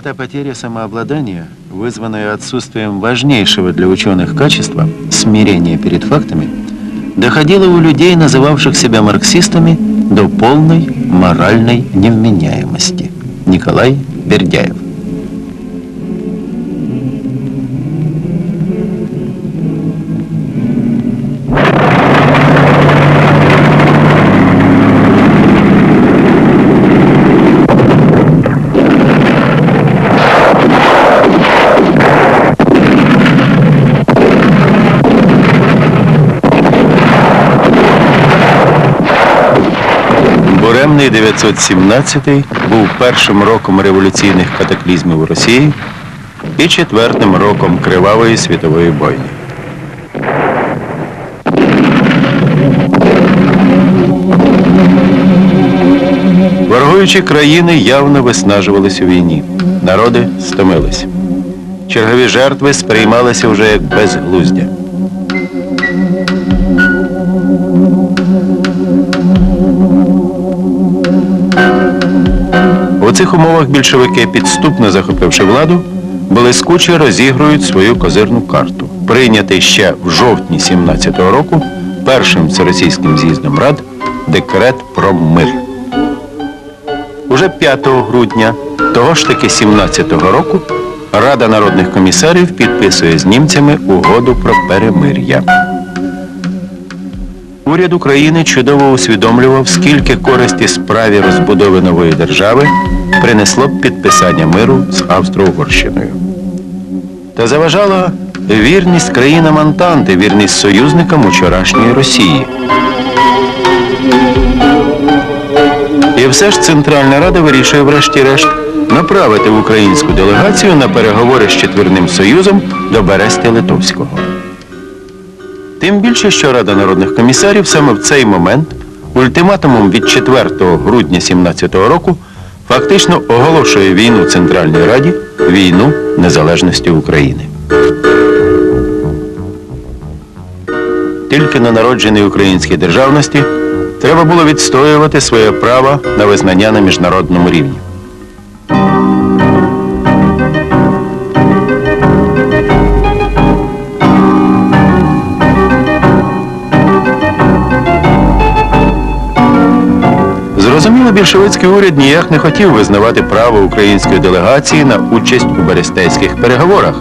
Эта потеря самообладания, вызванная отсутствием важнейшего для ученых качества – смирения перед фактами, доходила у людей, называвших себя марксистами, до полной моральной невменяемости. Николай Бердяев. Буремний 917 був першим роком революційних катаклізмів у Росії і четвертим роком кривавої світової бойні. Ворогуючі країни явно виснажувались у війні. Народи стомились. Чергові жертви сприймалися вже як безглуздя. Цих умовах більшовики, підступно захопивши владу, блискуче розігрують свою козирну карту. Прийнятий ще в жовтні 17-го року першим всеросійським з'їздом рад декрет про мир. Уже 5 грудня того ж таки 17-го року Рада народних комісарів підписує з німцями угоду про перемир'я. Уряд України чудово усвідомлював, скільки користі справі розбудови нової держави принесло б підписання миру з Австро-Угорщиною. Та заважала вірність країнам Антанти, вірність союзникам учорашньої Росії. І все ж Центральна Рада вирішує врешті-решт направити українську делегацію на переговори з Четвірним Союзом до Берестя Литовського. Тим більше, що Рада народних комісарів саме в цей момент ультиматумом від 4 грудня 17 року фактично оголошує війну Центральній Раді, війну незалежності України. Тільки на народженій українській державності треба було відстоювати своє право на визнання на міжнародному рівні. Зрозуміло, більшовицький уряд ніяк не хотів визнавати право української делегації на участь у берестейських переговорах.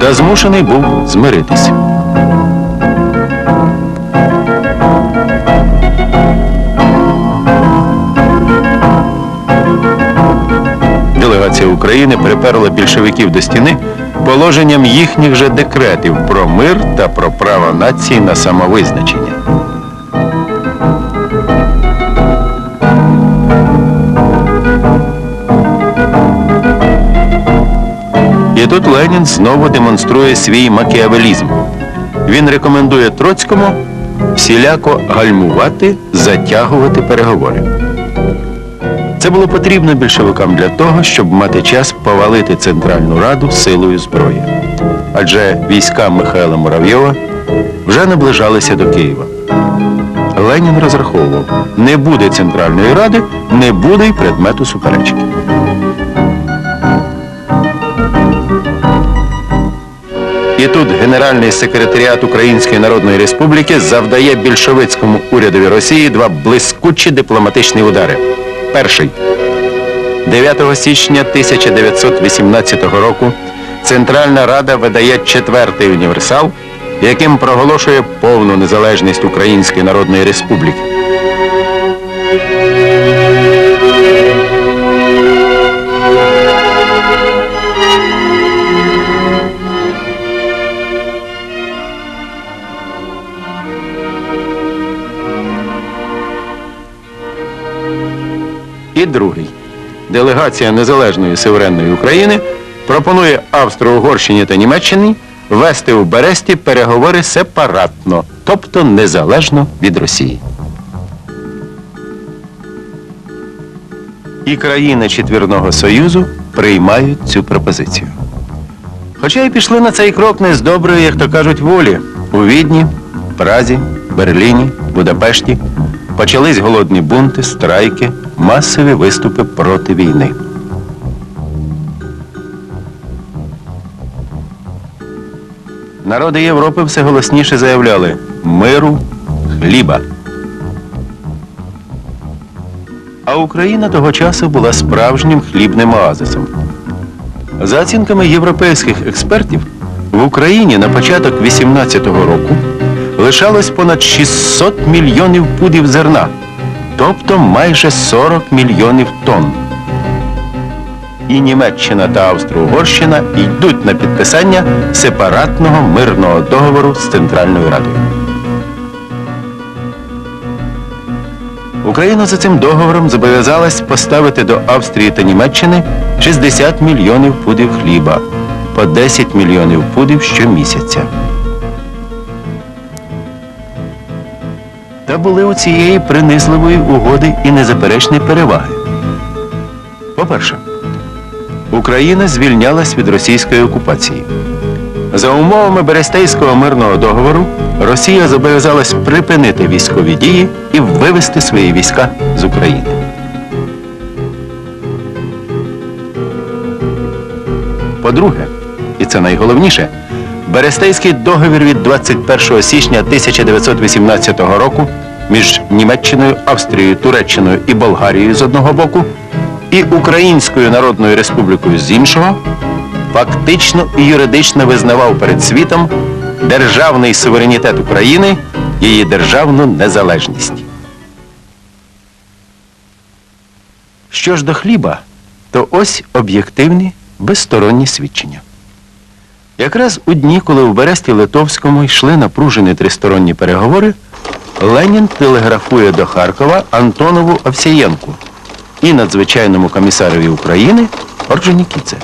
Та змушений був змиритися. Делегація України приперла більшовиків до стіни положенням їхніх же декретів про мир та про право нації на самовизначення. І тут Ленін знову демонструє свій макіавелізм. Він рекомендує Троцькому всіляко гальмувати, затягувати переговори. Це було потрібно більшовикам для того, щоб мати час повалити Центральну Раду силою зброї. Адже війська Михайла Муравйова вже наближалися до Києва. Ленін розраховував, не буде Центральної Ради, не буде й предмету суперечки. І тут Генеральний секретаріат Української Народної Республіки завдає більшовицькому урядові Росії два блискучі дипломатичні удари. Перший. 9 січня 1918 року Центральна Рада видає четвертий універсал, яким проголошує повну незалежність Української Народної Республіки. І другий. Делегація Незалежної суверенної України пропонує Австро-Угорщині та Німеччині вести у Бересті переговори сепаратно, тобто незалежно від Росії. І країни Четвірного Союзу приймають цю пропозицію. Хоча й пішли на цей крок не з доброї, як то кажуть, волі. У Відні, Празі, Берліні, Будапешті почались голодні бунти, страйки, масові виступи проти війни. Народи Європи все голосніше заявляли миру, хліба. А Україна того часу була справжнім хлібним оазисом. За оцінками європейських експертів, в Україні на початок 18-го року лишалось понад 600 мільйонів пудів зерна тобто майже 40 мільйонів тонн. І Німеччина та Австро-Угорщина йдуть на підписання сепаратного мирного договору з Центральною Радою. Україна за цим договором зобов'язалась поставити до Австрії та Німеччини 60 мільйонів пудів хліба, по 10 мільйонів пудів щомісяця. Були у цієї принизливої угоди і незаперечні переваги. По-перше, Україна звільнялась від російської окупації. За умовами Берестейського мирного договору Росія зобов'язалась припинити військові дії і вивести свої війська з України. По-друге, і це найголовніше, Берестейський договір від 21 січня 1918 року між Німеччиною, Австрією, Туреччиною і Болгарією з одного боку і Українською Народною Республікою з іншого фактично і юридично визнавав перед світом державний суверенітет України, її державну незалежність. Що ж до хліба, то ось об'єктивні безсторонні свідчення. Якраз у дні, коли в Бересті Литовському йшли напружені тристоронні переговори, Ленін телеграфує до Харкова Антонову Овсієнку і надзвичайному комісарові України Орджонікідзе.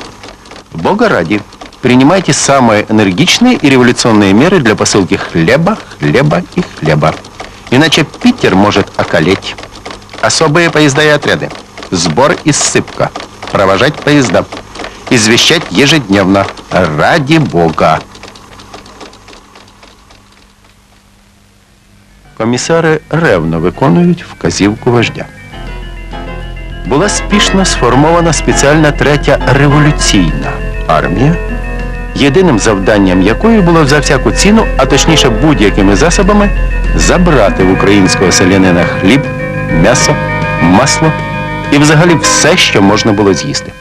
Бога ради, принимайте самые энергичные и революционные меры для посылки хлеба, хлеба и хлеба. Иначе Питер может околеть. Особые поезда и отряды. Сбор и ссыпка. Провожать поезда. Извещать ежедневно. Ради Бога. Комісари ревно виконують вказівку вождя. Була спішно сформована спеціальна третя революційна армія, єдиним завданням якої було за всяку ціну, а точніше будь-якими засобами, забрати в українського селянина хліб, м'ясо, масло і взагалі все, що можна було з'їсти.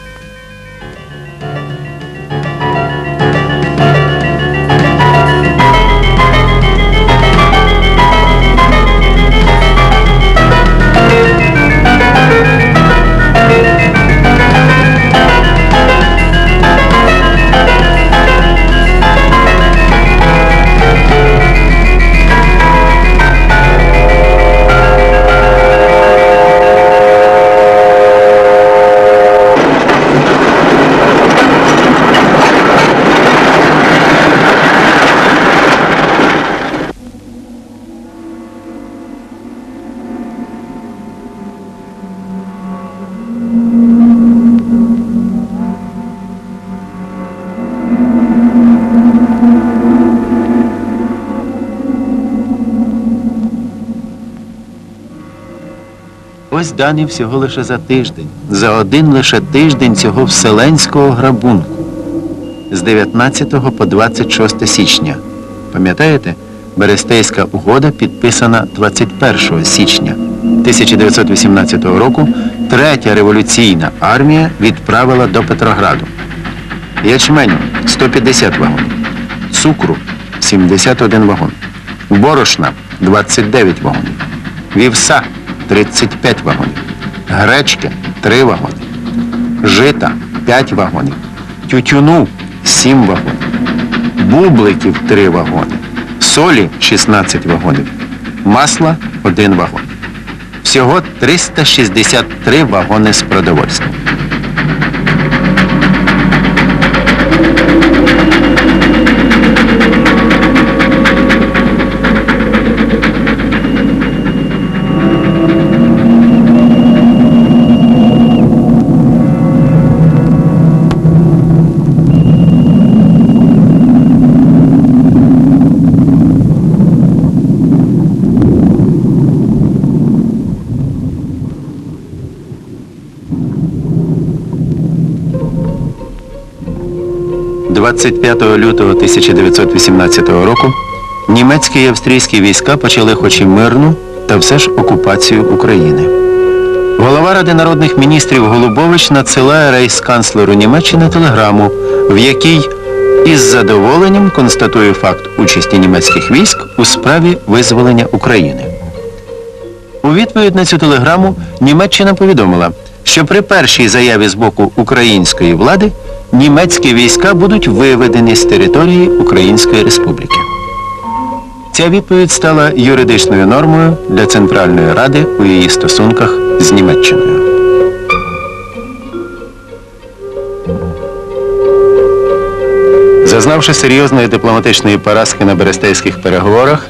Ось дані всього лише за тиждень, за один лише тиждень цього вселенського грабунку з 19 по 26 січня. Пам'ятаєте, Берестейська угода підписана 21 січня 1918 року. Третя революційна армія відправила до Петрограду. Ячменю 150 вагонів, цукру 71 вагон, борошна 29 вагонів, вівса 35 вагонів, гречки 3 вагони, жита 5 вагонів, тютюну 7 вагонів, бубликів 3 вагони, солі 16 вагонів, масла 1 вагон. Всього 363 вагони з продовольством. 25 лютого 1918 року німецькі і австрійські війська почали хоч і мирну, та все ж окупацію України. Голова Ради народних міністрів Голубович надсилає рейхсканцлеру Німеччини телеграму, в якій із задоволенням констатує факт участі німецьких військ у справі визволення України. У відповідь на цю телеграму Німеччина повідомила, що при першій заяві з боку української влади німецькі війська будуть виведені з території Української Республіки. Ця відповідь стала юридичною нормою для Центральної Ради у її стосунках з Німеччиною. Зазнавши серйозної дипломатичної поразки на берестейських переговорах,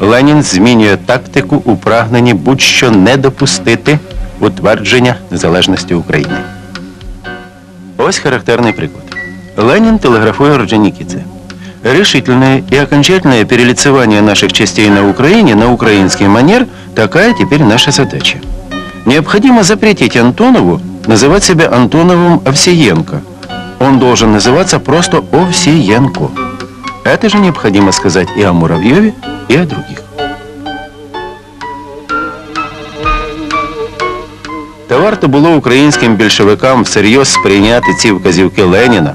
Ленін змінює тактику у прагненні будь-що не допустити утвердження незалежності України. Ось характерний приклад. Ленин телеграфует Орджоникидзе. Решительное и окончательное перелицевание наших частей на Украине на украинский манер – такая теперь наша задача. Необходимо запретить Антонову называть себя Антоновым Овсиенко. Он должен называться просто Овсиенко. Это же необходимо сказать и о Муравьеве, и о других. Та варто було українським більшовикам всерйоз сприйняти ці вказівки Леніна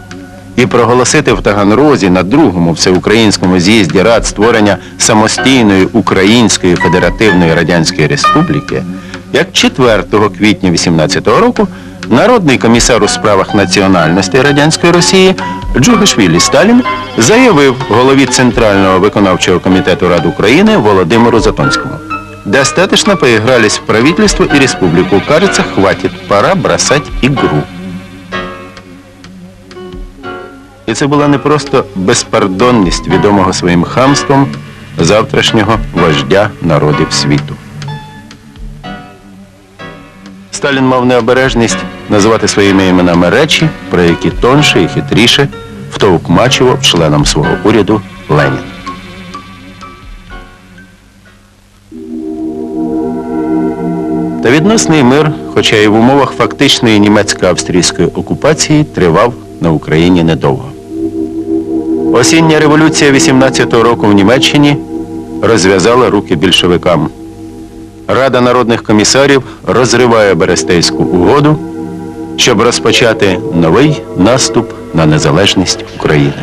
і проголосити в Таганрозі на другому всеукраїнському з'їзді рад створення самостійної Української Федеративної Радянської Республіки, як 4 квітня 18-го року народний комісар у справах національності Радянської Росії Джугашвілі Сталін заявив голові Центрального виконавчого комітету Рад України Володимиру Затонському. Достаточно поигрались в правительство и республику. Кажется, хватит. Пора бросать игру. І це була не просто безпардонність відомого своїм хамством завтрашнього вождя народів світу. Сталін мав необережність називати своїми іменами речі, про які тонше і хитріше втовкмачував членам свого уряду Ленін. Відносний мир, хоча й в умовах фактичної німецько-австрійської окупації, тривав на Україні недовго. Осіння революція 18-го року в Німеччині розв'язала руки більшовикам. Рада народних комісарів розриває Берестейську угоду, щоб розпочати новий наступ на незалежність України.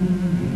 Mm-hmm.